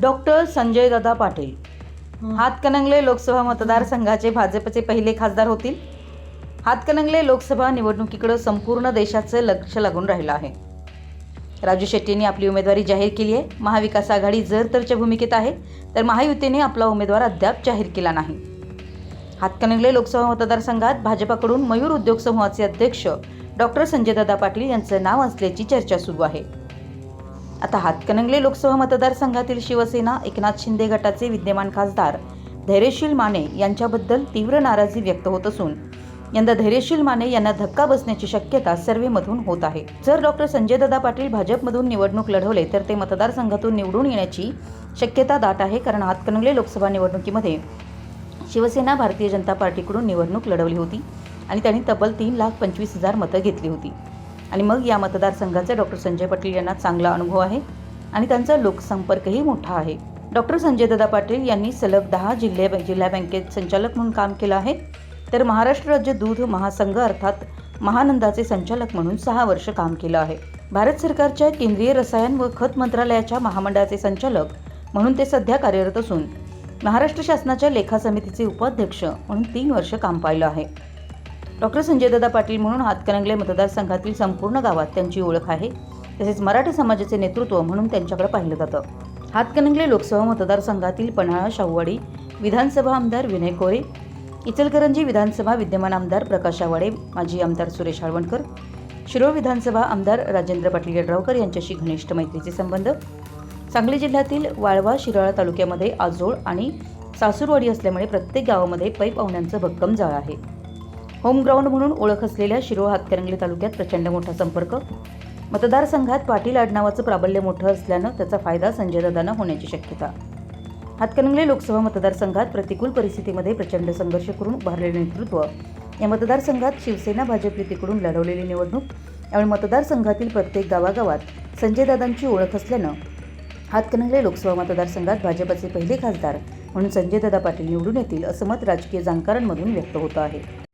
Doctor Sanjay Dada Patil Hatkanangale Lok Sabha मतदारसंघाचे भाजपचे पहिले खासदार होतील. हातकणंगले लोकसभा निवडणुकीकडे संपूर्ण देशाचं लक्ष लागून राहिलं आहे. राजू शेट्टींनी आपली उमेदवारी जाहीर केली आहे. महाविकास आघाडी जर तरच्या भूमिकेत आहे तर महायुतीने आपला उमेदवार अद्याप जाहीर केला नाही. हातकणंगले लोकसभा मतदारसंघात भाजपाकडून मयूर उद्योग समूहाचे अध्यक्ष डॉक्टर संजयदादा पाटील यांचं नाव असल्याची चर्चा सुरू आहे. आता हातकणंगले लोकसभा मतदारसंघातील शिवसेना एकनाथ शिंदे गटाचे विद्यमान खासदार धैर्यशील माने यांच्याबद्दल तीव्र नाराजी व्यक्त होत असून यंदा धैर्यशील माने यांना धक्का बसण्याची शक्यता सर्वेमधून होत आहे. जर डॉक्टर संजयदादा पाटील भाजपमधून निवडणूक लढवले तर ते मतदारसंघातून निवडून येण्याची शक्यता दाट आहे कारण हातकणंगले लोकसभा निवडणुकीमध्ये शिवसेना भारतीय जनता पार्टीकडून निवडणूक लढवली होती आणि त्यांनी तब्बल तीन लाख पंचवीस हजार मतं घेतली होती. आणि मग या मतदारसंघाचे डॉक्टर संजय पाटील यांना चांगला अनुभव आहे आणि त्यांचा लोकसंपर्कही मोठा आहे. डॉक्टर संजय दादा पाटील यांनी सलग दहा जिल्हे जिल्हा बँकेत संचालक म्हणून काम केलं आहे. तर महाराष्ट्र राज्य दूध महासंघ अर्थात महानंदाचे संचालक म्हणून सहा वर्ष काम केलं आहे. भारत सरकारच्या केंद्रीय रसायन व खत मंत्रालयाच्या महामंडळाचे संचालक म्हणून ते सध्या कार्यरत असून महाराष्ट्र शासनाच्या लेखा समितीचे उपाध्यक्ष म्हणून तीन वर्ष काम पाहिलं आहे. डॉक्टर संजयदादा पाटील म्हणून हातकणंगले मतदारसंघातील संपूर्ण गावात त्यांची ओळख आहे. तसेच मराठा समाजाचे नेतृत्व म्हणून त्यांच्याकडे पाहिलं जातं. हातकणंगले लोकसभा मतदारसंघातील पन्हाळा शाहूवाडी विधानसभा आमदार विनय कोरे इचलकरंजी विधानसभा विद्यमान आमदार प्रकाश आवाडे माजी आमदार सुरेश आळवणकर शिरोळ विधानसभा आमदार राजेंद्र पाटील यड्रावकर यांच्याशी घनिष्ठ मैत्रीचे संबंध सांगली जिल्ह्यातील वाळवा शिराळा तालुक्यामध्ये आजोळ आणि सासूरवाडी असल्यामुळे प्रत्येक गावामध्ये पै पाहुण्यांचं भक्कम जाळ आहे. होम ग्राउंड म्हणून ओळख असलेल्या शिरोळ हातकरंगले तालुक्यात प्रचंड मोठा संपर्क. मतदारसंघात पाटील आडनावाचं प्राबल्य मोठं असल्यानं त्याचा फायदा संजयदादांना होण्याची शक्यता. हातकणंगले लोकसभा मतदारसंघात प्रतिकूल परिस्थितीमध्ये प्रचंड संघर्ष करून उभारलेले नेतृत्व. या मतदारसंघात शिवसेना भाजप युतीकडून लढवलेली निवडणूक. यामुळे मतदारसंघातील प्रत्येक गावागावात संजयदादांची ओळख असल्यानं हातकणंगले लोकसभा मतदारसंघात भाजपचे पहिले खासदार म्हणून संजयदादा पाटील निवडून येतील असं मत राजकीय जाणकारांमधून व्यक्त होतं आहे.